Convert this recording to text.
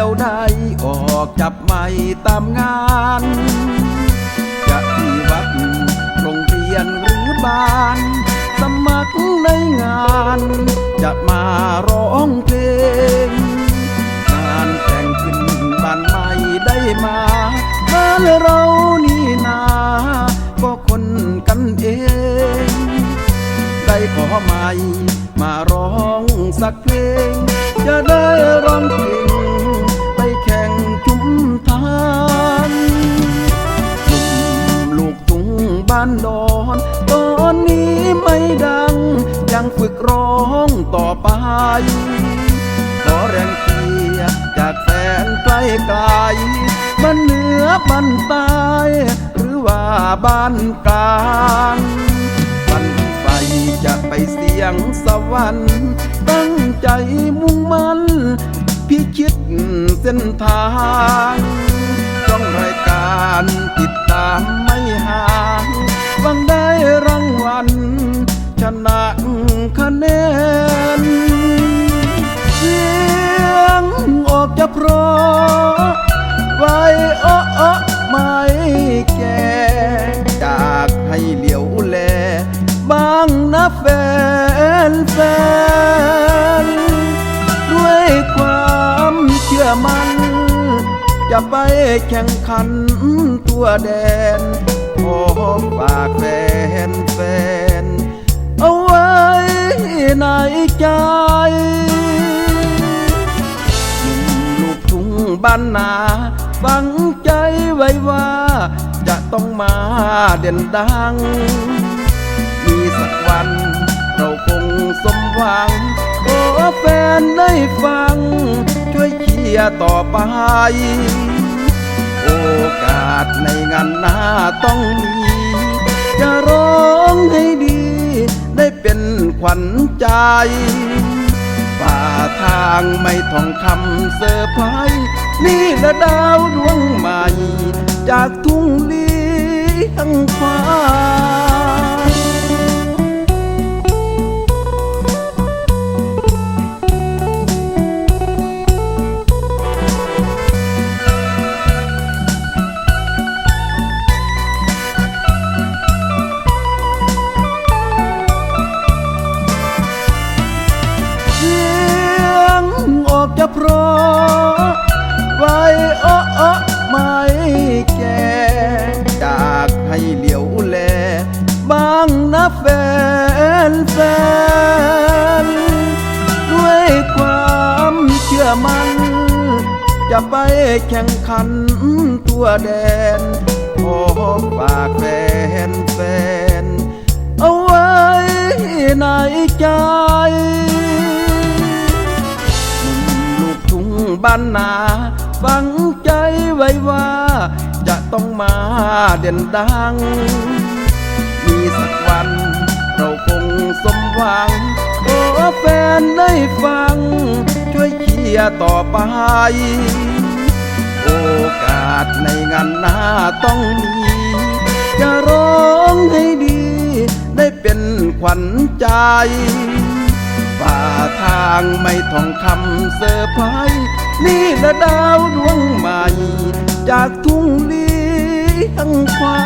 ออกจับไม่ตามงาน จะที่วัดโรงเรียนหรือบ้าน สมัครในงาน จะมาร้องเพลง งานแต่งขึ้นบ้านใหม่ได้มาบ้านเรา ขอแรงเชียร์จากแฟนไกลไกลบ้านเหนือบ้านใต้หรือว่าบ้านกลางวันไฟจะไปเสียงสวรรค์ตั้งใจมุ่งมั่นพิชิตเส้นทางจ้องรายการ จะเพราะไว้โอ้โอไม่แก่จากให้เหลียวแลบางนะแฟนแฟน ด้วยความเชื่อมัน จะไปแข่งขันตัวแดนขอฝากแฟนแฟน เอาไว้ในใจ บ้านนาฟังใจไว้ว่า จะต้องมาเด่นดัง มีสักวันเราคงสมหวัง ขอแฟนได้ฟัง ช่วยเชียร์ต่อไป โอกาสในงานหน้าต้องมี จะร้องให้ดี ได้เป็นขวัญใจ ฝ่าทางไม่ท่องคำเซอร์ไพรส์นี่ละดาวดวงใหม่ จากทุ่งเลี้ยงฟ้า จะเพราะไว้โอ้โอ้ไม่แก่จากให้เหลียวแลบางนะแฟนแฟน ด้วยความเชื่อมันจะไปแข่งขันตัวแดนขอฝากแฟนแฟน เอาไว้ในใจ บ้านนาฟังใจไว้ว่า จะต้องมาเด่นดัง มีสักวันเราคงสมหวังขอแฟนได้ฟัง ช่วยเชียร์ต่อไป โอกาสในงานหน้าต้องมีจะร้องให้ดี ได้เป็นขวัญใจ ฝ่าทางไม่ท่องคำเซอร์ไพรส์นี่ละดาวดวงใหม่ จากทุ่งเลี้ยงฟ้า